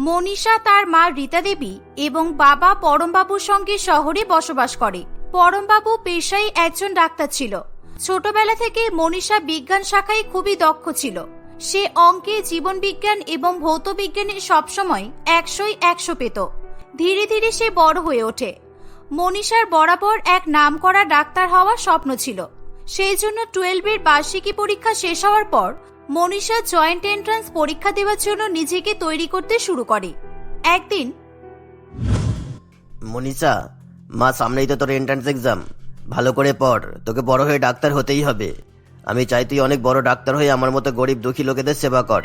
মনীষা তার মা রীতা দেবী এবং বাবা পরমবাবুর সঙ্গে শহরে বসবাস করে। পরমবাবু পেশায় একজন ডাক্তার ছিল। ছোটবেলা থেকে মনীষা বিজ্ঞান শাখায় খুবই দক্ষ ছিল। সে অঙ্কে জীবনবিজ্ঞান এবং ভৌত বিজ্ঞানে সবসময় একশোই একশো পেত। ধীরে ধীরে সে বড় হয়ে ওঠে। মনীষার বরাবর এক নামকরা ডাক্তার হওয়ার স্বপ্ন ছিল। সেই জন্য টুয়েলভের বার্ষিকী পরীক্ষা শেষ হওয়ার পর মনীষা জয়েন্ট এন্ট্রান্স পরীক্ষা দেওয়ার জন্য নিজেকে তৈরি করতে শুরু করে। একদিন মনীষা মা সামনেই তো তোর এন্ট্রান্স এক্সাম ভালো করে পড় তোকে বড় হয়ে ডাক্তার হতেই হবে। আমি চাই তুই অনেক বড় ডাক্তার হয়ে আমার মতো গরিব দুঃখী লোকেদের সেবা কর।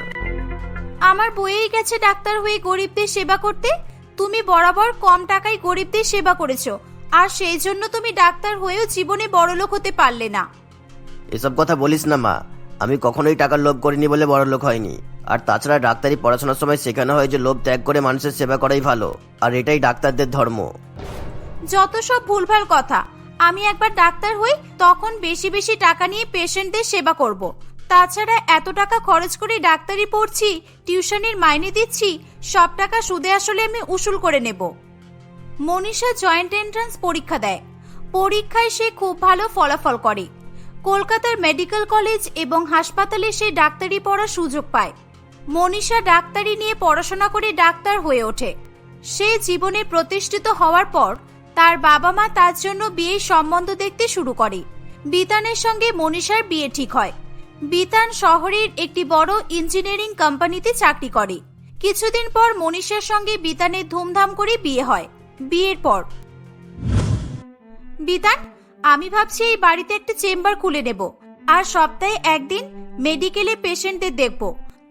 আমার বইয়েই গেছে ডাক্তার হয়ে গরিবদের সেবা করতে। তুমি বরাবর কম টাকায় গরিবদের সেবা করেছ। আর সেই জন্য তুমি ডাক্তার হয়েও জীবনে বড়লোক হতে পারলে না। এসব কথা বলিস না মা। আমি কখনোই টাকার লোভ করিনি বলে বড় লোক হয়নি। আর তাছাড়া ডাক্তারি পড়াশোনার সময় শেখানো হয় যে লোভ ত্যাগ করে মানুষের সেবা করাই ভালো। আর এটাই ডাক্তারদের ধর্ম। যত সব ভুলভাল কথা, আমি একবার ডাক্তার হই, তখন বেশি বেশি টাকা নিয়ে পেশেন্টদের সেবা করব। তাছাড়া এত টাকা খরচ করে ডাক্তারি পড়ছি, টিউশনের মাইনে দিচ্ছি, সব টাকা সুদে আসলে আমি উসুল করে নেব। মনীষা জয়েন্ট এন্ট্রান্স পরীক্ষা দেয়। পরীক্ষায় সে খুব ভালো ফলাফল করে। কলকাতার মেডিকেল কলেজ এবং হাসপাতালে সে ডাক্তারি পড়ার সুযোগ পায়। মনীষা ডাক্তারি নিয়ে পড়াশোনা করে ডাক্তার হয়ে ওঠে। সে জীবনে প্রতিষ্ঠিত হওয়ার পর তার বাবা মা তার জন্য বিয়ের সম্বন্ধ দেখতে শুরু করে। বিতানের সঙ্গে মনীষার বিয়ে ঠিক হয়। বিতান শহরের একটি বড় ইঞ্জিনিয়ারিং কোম্পানিতে চাকরি করে। কিছুদিন পর মনীষার সঙ্গে বিতানের ধুমধাম করে বিয়ে হয়। বিয়ের পর বিতান আমি ভাবছি এই বাড়িতে একটা চেম্বার খুলে নেব। আর সপ্তাহে একদিন মেডিকেলে পেশেন্টদের দেখব।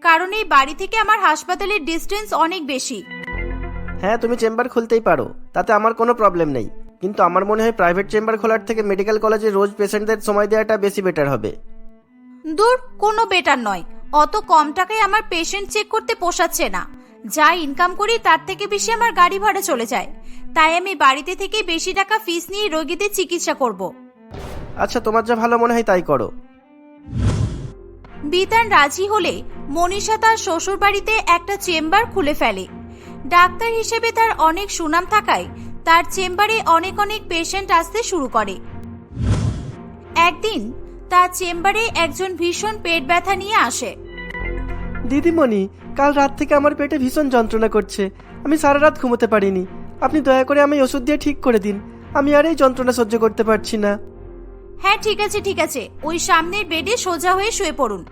কারণ এই বাড়ি থেকে আমার হাসপাতালের ডিস্টেন্স অনেক বেশি। হ্যাঁ তুমি চেম্বার খুলতেই পারো। তাতে আমার কোনো প্রবলেম নেই। কিন্তু আমার মনে হয় প্রাইভেট চেম্বার খোলার থেকে মেডিকেল কলেজে রোজ পেশেন্টদের সময় দেওয়াটা বেশি বেটার হবে। দূর কোনো বেটার নয়। অত কম টাকায় আমার পেশেন্ট চেক করতে পোষাচ্ছে না। যা ইনকাম করি তার থেকে বেশি আমার গাড়ি ভাড়া চলে যায়। তাই আমি বাড়িতে থেকে বেশি টাকা ফিস নিয়ে রোগীদের চিকিৎসা করব। আচ্ছা তোমার যা ভালো মনে হয় তাই করো। বিতান রাজি হলে মনীষা তার শ্বশুর বাড়িতে একটা চেম্বার খুলে ফেলে। ডাক্তার হিসেবে তার অনেক সুনাম থাকায় তার চেম্বারে অনেক অনেক পেশেন্ট আসতে শুরু করে। একদিন তার চেম্বারে একজন ভীষণ পেট ব্যথা নিয়ে আসে। দিদিমণি, কাল রাত থেকে আমার পেটে ভীষণ যন্ত্রণা করছে। আমি সারা রাত ঘুমোতে পারিনি। আপনি দয়া করে আমি ওষুধ দিয়ে ঠিক করে দিন। আমি আর এই যন্ত্রণা সহ্য করতে পারছি না। হ্যাঁ ঠিক আছে ঠিক আছে। ওই সামনের বেডে সোজা হয়ে শুয়ে পড়ুন।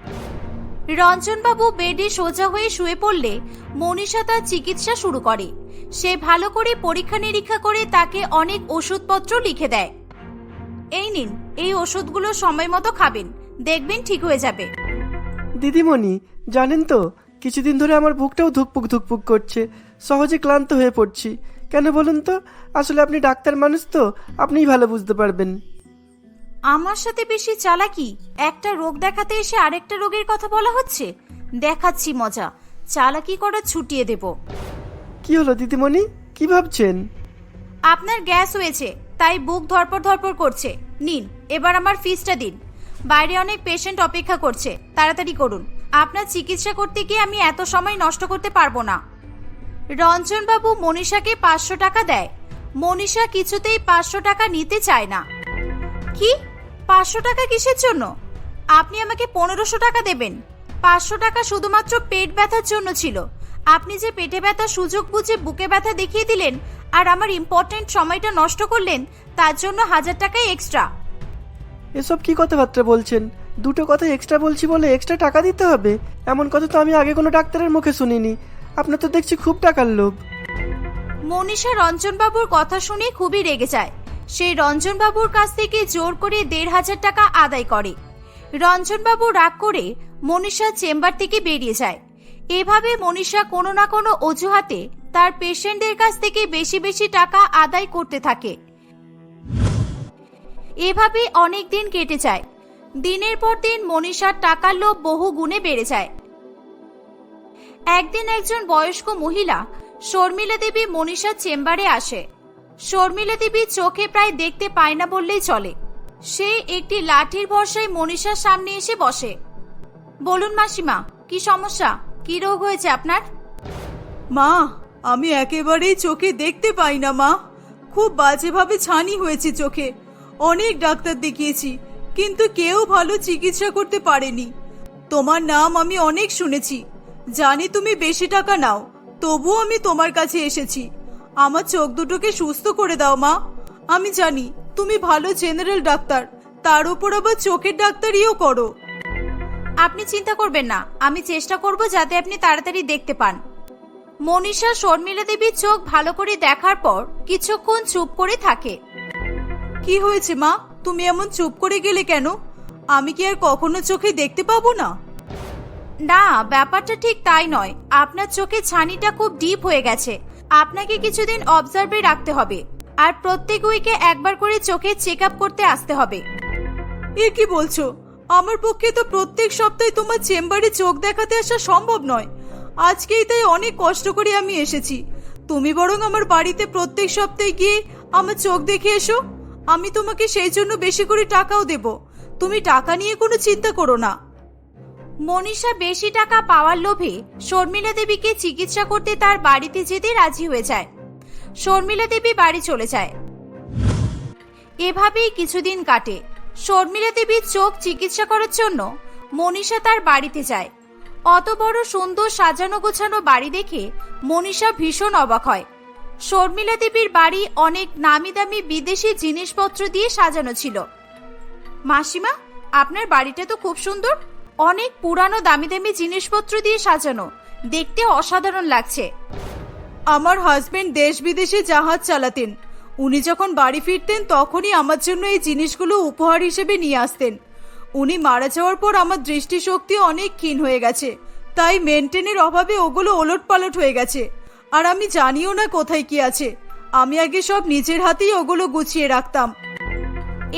রঞ্জনবাবু বেডে সোজা হয়ে শুয়ে পড়লে মনীষা তার চিকিৎসা শুরু করে। সে ভালো করে পরীক্ষা নিরীক্ষা করে তাকে অনেক ওষুধপত্র লিখে দেয়। এই নিন, এই ওষুধগুলো সময় মতো খাবেন। দেখবেন ঠিক হয়ে যাবে। দিদিমণি জানেন তো কিছুদিন ধরে আমার বুকটাও ধুকপুক ধুকপুক করছে সহজে ক্লান্ত হয়ে পড়ছি। কেন বলুন তো আসলে আপনি ডাক্তার মানুষ তো আপনিই ভালো বুঝতে পারবেন। আমার সাথে বেশি চালাকি একটা রোগ দেখাতে এসে আরেকটা রোগের কথা বলা হচ্ছে? দেখাচ্ছি মজা চালাকি করা ছুটিয়ে দেব। কি হলো দিদিমণি? কি ভাবছেন? আপনার গ্যাস হয়েছে তাই বুক ধরপর ধরপর করছে। নিন এবার আমার ফিসটা দিন। বাইরে অনেক পেশেন্ট অপেক্ষা করছে। তাড়াতাড়ি করুন। আপনার চিকিৎসা করতে গিয়ে আমি এত সময় নষ্ট করতে পারব না। রঞ্জনবাবু মনীষাকে পাঁচশো টাকা দেয়। মনীষা কিছুতেই পাঁচশো টাকা নিতে চায় না। কি? পাঁচশো টাকা কিসের জন্য? আপনি আমাকে পনেরোশো টাকা দেবেন। পাঁচশো টাকা শুধুমাত্র পেট ব্যথার জন্য ছিল। আপনি যে পেটে ব্যথা সুযোগ বুঝে বুকে ব্যথা দেখিয়ে দিলেন আর আমার ইম্পর্টেন্ট সময়টা নষ্ট করলেন, তার জন্য হাজার টাকাই এক্সট্রা এসব কি কথাবার্তা বলছেন? দুটো কথা এক্সট্রা বলছি বলে এক্সট্রা টাকা দিতে হবে? এমন কথা তো আমি আগে কোনো ডাক্তারের মুখে শুনিনি। আপনার তো দেখছি খুব টাকার লোভ। মনীষা রঞ্জনবাবুর কথা শুনে খুবই রেগে যায়। সেই রঞ্জনবাবুর কাছ থেকে জোর করে দেড় হাজার টাকা আদায় করে। রঞ্জনবাবু রাগ করে মনীষা চেম্বার থেকে বেরিয়ে যায়। এভাবে মনীষা কোনো না কোনো অজুহাতে তার পেশেন্টদের কাছ থেকে বেশি বেশি টাকা আদায় করতে থাকে। এভাবে অনেক দিন কেটে যায়। দিনের পর দিন মনীষার টাকার লোভ বহু গুণে বেড়ে যায়। একদিন একজন বয়স্ক মহিলা শর্মিলা দেবী মনীষার চেম্বারে আসে। শর্মিলা দেবী চোখে প্রায় দেখতে পায় না বললেই চলে। সে একটি লাঠির ভরসায় মনীষার সামনে এসে বসে। বলুন মাসিমা, কি সমস্যা? কি রোগ হয়েছে আপনার? মা, আমি একেবারেই চোখে দেখতে পাই না মা। খুব বাজেভাবে ছানি হয়েছে চোখে। অনেক ডাক্তার দেখিয়েছি, কিন্তু কেউ ভালো চিকিৎসা করতে পারেনি। তোমার নাম আমি অনেক শুনেছি। জানি তুমি বেশি টাকা নাও, তবুও আমি তোমার কাছে এসেছি। আমার চোখ দুটোকে সুস্থ করে দাও, মা। আমি জানি তুমি ভালো জেনারেল ডাক্তার, তার উপর আবার চোখের ডাক্তারিও করো। আপনি চিন্তা করবেন না, আমি চেষ্টা করব যাতে আপনি তাড়াতাড়ি দেখতে পান। মনীষা শর্মিলা দেবীর চোখ ভালো করে দেখার পর কিছুক্ষণ চুপ করে থাকে। কি হয়েছে মা? তুমি এমন চুপ করে গেলে কেন? আমি কি আর কখনো চোখে দেখতে পাবো না? না ব্যাপারটা ঠিক তাই নয়। আপনার চোখে ছানিটা খুব ডিপ হয়ে গেছে। আপনাকে কিছুদিন অবজার্ভে রাখতে হবে। আর প্রত্যেক উইকে একবার করে চোখে চেক আপ করতে আসতে হবে। এ কি বলছো? আমার পক্ষে তো প্রত্যেক সপ্তাহে তোমার চেম্বারে চোখ দেখাতে আসা সম্ভব নয়। আজকেই তাই অনেক কষ্ট করে আমি এসেছি। তুমি বরং আমার বাড়িতে প্রত্যেক সপ্তাহে গিয়ে আমার চোখ দেখে এসো। আমি তোমাকে সেই জন্য বেশি করে টাকাও দেব। তুমি টাকা নিয়ে কোনো চিন্তা করো না। মনীষা বেশি টাকা পাওয়ার লোভে শর্মিলা দেবীকে চিকিৎসা করতে তার বাড়িতে যেতে রাজি হয়ে যায়। শর্মিলা দেবী বাড়ি চলে যায়। এভাবেই কিছুদিন কাটে। শর্মিলা দেবীর চোখ চিকিৎসা করার জন্য মনীষা তার বাড়িতে যায়। অত বড় সুন্দর সাজানো গোছানো বাড়ি দেখে মনীষা ভীষণ অবাক হয়। শর্মিলা দেবীর বাড়ি অনেক নামি দামি বিদেশি জিনিসপত্র দিয়ে সাজানো ছিল। মাসিমা, আপনার বাড়িটা তো খুব সুন্দর। অনেক পুরানো দামি দামি জিনিসপত্র দিয়ে সাজানো। দেখতে অসাধারণ লাগছে। আমার হাজবেন্ড দেশ বিদেশে জাহাজ চালাতেন। উনি যখন বাড়ি ফিরতেন, তখনই আমার জন্য এই জিনিসগুলো উপহার হিসেবে নিয়ে আসতেন। উনি মারা যাওয়ার পর আমার দৃষ্টিশক্তি অনেক ক্ষীণ হয়ে গেছে। তাই মেনটেনের অভাবে ওগুলো ওলট পালট হয়ে গেছে। আর আমি জানিও না কোথায় কি আছে। আমি আগে সব নিজের হাতেই ওগুলো গুছিয়ে রাখতাম।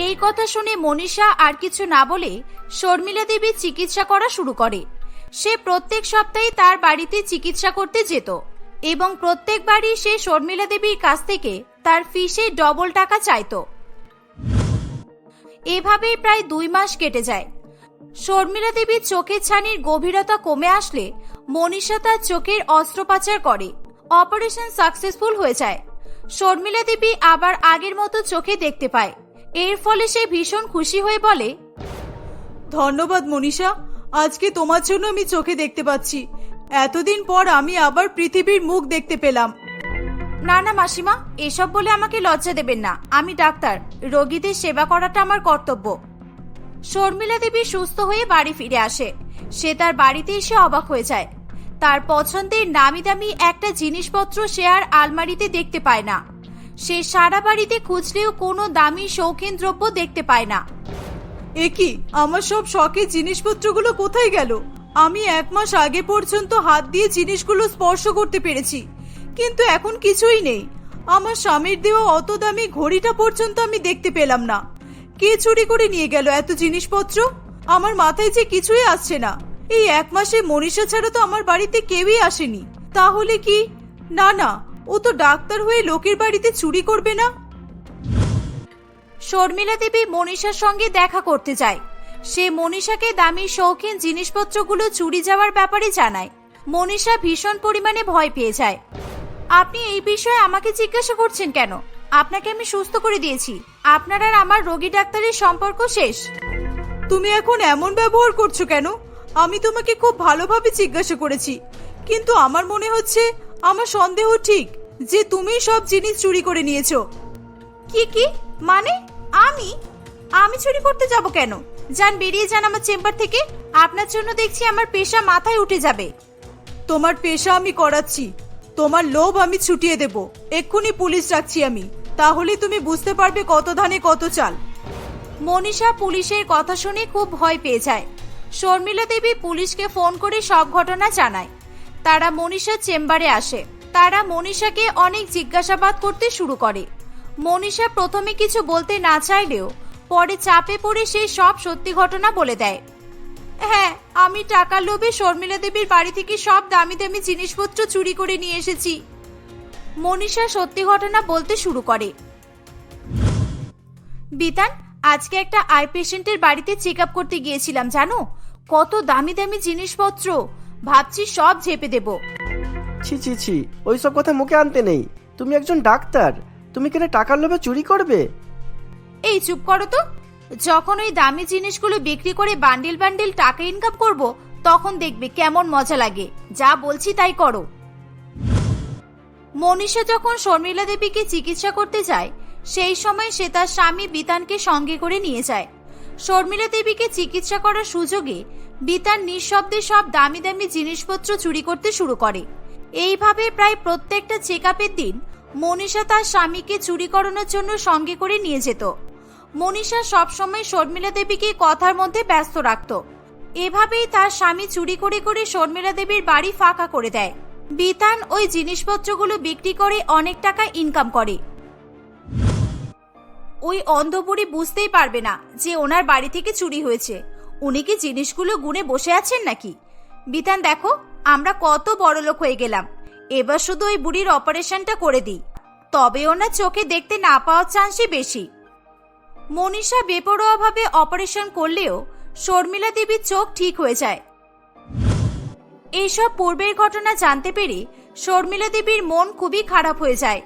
এই কথা শুনে মনীষা আর কিছু না বলে শর্মিলা দেবী চিকিৎসা করা শুরু করে। সে প্রত্যেক সপ্তাহে তার বাড়িতে চিকিৎসা করতে যেত এবং প্রত্যেকবারই সে শর্মিলা দেবীর কাছ থেকে তার ফিসে ডবল টাকা চাইতো। এভাবেই প্রায় দুই মাস কেটে যায়। শর্মিলা দেবীর চোখের ছানির গভীরতা কমে আসলে মনীষা তার চোখের অস্ত্রোপচার করে। অপারেশন সাকসেসফুল হয়ে যায়। শর্মিলা দেবী আবার আগের মতো চোখে দেখতে পায়। এর ফলে সে ভীষণ খুশি হয়ে বলে ধন্যবাদ মনীষা আজকে তোমার জন্য আমি চোখে দেখতে পাচ্ছি। এতদিন পর আমি আবার পৃথিবীর মুখ দেখতে পেলাম। না না মাসিমা এসব বলে আমাকে লজ্জা দেবেন না। আমি ডাক্তার রোগীদের সেবা করাটা আমার কর্তব্য। শর্মিলা দেবী সুস্থ হয়ে বাড়ি ফিরে আসে। সে তার বাড়িতে এসে অবাক হয়ে যায়। তার পছন্দের নামি দামি একটা জিনিসপত্র সে আর আলমারিতে দেখতে পায় না। সে সারা বাড়িতে খুঁজলেও কোনো দামি শৌখিন দ্রব্য দেখতে পায় না। এ কি, আমার সব শখের জিনিসপত্রগুলো কোথায় গেল? আমি এক মাস আগে পর্যন্ত হাত দিয়ে জিনিসগুলো স্পর্শ করতে পেরেছি, কিন্তু এখন কিছুই নেই। আমার স্বামীর দেওয়া অত দামি ঘড়িটা পর্যন্ত আমি দেখতে পেলাম না। কে চুরি করে নিয়ে গেল এত জিনিসপত্র? আমার মাথায় যে কিছুই আসছে না। এই এক মাসে মনীষা ছাড়া তো আমার বাড়িতে কেউই আসেনি। তাহলে কি? না না ও তো ডাক্তার হয়ে লোকের বাড়িতে চুরি করবে না? শর্মিলা দেবী মনীষার সঙ্গে দেখা করতে যায়। সে মনীষাকে দামি শৌখিন জিনিসপত্রগুলো চুরি যাওয়ার ব্যাপারে জানায়। মনীষা ভীষণ পরিমাণে ভয় পেয়ে যায়। আপনি এই বিষয়ে আমাকে জিজ্ঞাসা করছেন কেন? আপনাকে আমি সুস্থ করে দিয়েছি। আপনার আর আমার রোগী ডাক্তারের সম্পর্ক শেষ। তুমি এখন এমন ব্যবহার করছ কেন? আমি তোমাকে খুব ভালোভাবে জিজ্ঞাসা করেছি। কিন্তু আমার মনে হচ্ছে আমার সন্দেহ ঠিক যে তুমি সব জিনিস চুরি করে নিয়েছো। কি কি? মানে? আমি? আমি চুরি করতে যাব কেন? যান বেরিয়ে যান আমার চেম্বার থেকে। আপনার জন্য দেখছি আমার পেশা মাথায় উঠে যাবে। তোমার পেশা আমি করাচ্ছি। তোমার লোভ আমি ছুটিয়ে দেব। এক্ষুনি পুলিশ ডাকছি আমি। তাহলে তুমি বুঝতে পারবে কত ধানে কত চাল। মনীষা পুলিশের কথা শুনে খুব ভয় পেয়ে যায়। শর্মিলা দেবী পুলিশকে ফোন করে সব ঘটনা জানায়। তারা মনীষার চেম্বারে আসে। তারা মনীষাকে অনেক জিজ্ঞাসাবাদ করতে শুরু করে। মনীষা প্রথমে কিছু বলতে না চাইলেও পরে চাপে পড়ে সে সব সত্যি ঘটনা বলে দেয়। হ্যাঁ আমি টাকার লোভে শর্মিলা দেবীর বাড়ি থেকে সব দামি দামি জিনিসপত্র চুরি করে নিয়ে এসেছি। মনীষা সত্যি ঘটনা বলতে শুরু করে। বিতান, আজকে একটা আই পেশেন্টের বাড়িতে চেক আপ করতে গিয়েছিলাম, জানো? কত দামি দামি জিনিসপত্র। ভাবছি সব ঝেপে দেব। ছি ছি ছি ওইসব কথা মুখে আনতে নেই। তুমি একজন ডাক্তার। তুমি কেন টাকার লোভে চুরি করবে? এই চুপ করো তো। যখন ওই দামি জিনিসগুলো বিক্রি করে বান্ডিল বান্ডিল টাকা ইনকাম করব তখন দেখবে কেমন মজা লাগে। যা বলছি তাই করো। মনীষা যখন শর্মিলা দেবীকে চিকিৎসা করতে যায় সেই সময় সে তার স্বামী বিতানকে সঙ্গে করে নিয়ে যায়। শর্মিলা দেবীকে চিকিৎসা করার সুযোগে বিতান নিঃশব্দে সব দামি দামি জিনিসপত্র চুরি করতে শুরু করে। এইভাবে প্রায় প্রত্যেকটা চেক দিন মনীষা তার স্বামীকে চুরি করানোর জন্য সঙ্গে করে নিয়ে যেত। মনীষা সবসময় শর্মিলা দেবীকে কথার মধ্যে ব্যস্ত রাখত। এভাবেই তার স্বামী চুরি করে করে শর্মিলা দেবীর বাড়ি ফাঁকা করে দেয়। বিতান ওই জিনিসপত্রগুলো বিক্রি করে অনেক টাকা ইনকাম করে। ওই অন্ধবুড়ি বুঝতেই পারবে না যে ওনার বাড়ি থেকে চুরি হয়েছে। উনি কি জিনিসগুলো গুনে বসে আছেন নাকি? বিতান, দেখো, আমরা কত বড় লোক হয়ে গেলাম। এবার শুধু ওই বুড়ির অপারেশনটা করে দিই। তবে ওনার চোখে দেখতে না পাওয়ার চান্সই বেশি। মনীষা বেপরোয়াভাবে অপারেশন করলেও শর্মিলা দেবীর চোখ ঠিক হয়ে যায়। এইসব পূর্বের ঘটনা জানতে পেরে শর্মিলা দেবীর মন খুবই খারাপ হয়ে যায়।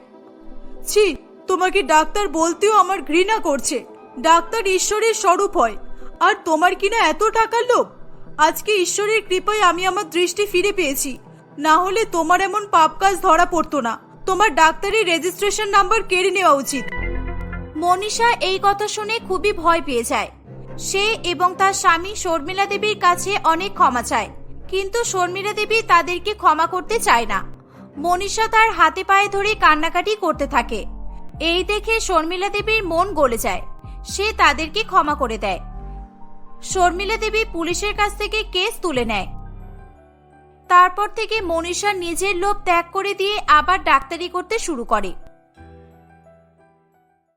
ছি তোমাকে ডাক্তার বলতেও আমার ঘৃণা করছে। ডাক্তার ঈশ্বরের স্বরূপ হয়। আর তোমার কিনা এত টাকার লোভ? আজকে ঈশ্বরের কৃপায় আমি আমার দৃষ্টি ফিরে পেয়েছি। না হলে তোমার এমন পাপ কাজ ধরা পড়তো না। তোমার ডাক্তারের রেজিস্ট্রেশন নাম্বার কেড়ে নেওয়া উচিত। মনীষা এই কথা শুনে খুবই ভয় পেয়ে যায়। সে এবং তার স্বামী শর্মিলা দেবীর কাছে অনেক ক্ষমা চায়। কিন্তু শর্মিলা দেবী তাদেরকে ক্ষমা করতে চায় না। মনীষা তার হাতে পায়ে ধরে কান্নাকাটি করতে থাকে। এই দেখে শর্মিলা দেবীর মন গলে যায়। সে তাদেরকে ক্ষমা করে দেয়। শর্মিলা দেবী পুলিশের কাছ থেকে কেস তুলে নেয়। তারপর থেকে মনীষা নিজের লোভ ত্যাগ করে দিয়ে আবার ডাক্তারি করতে শুরু করে।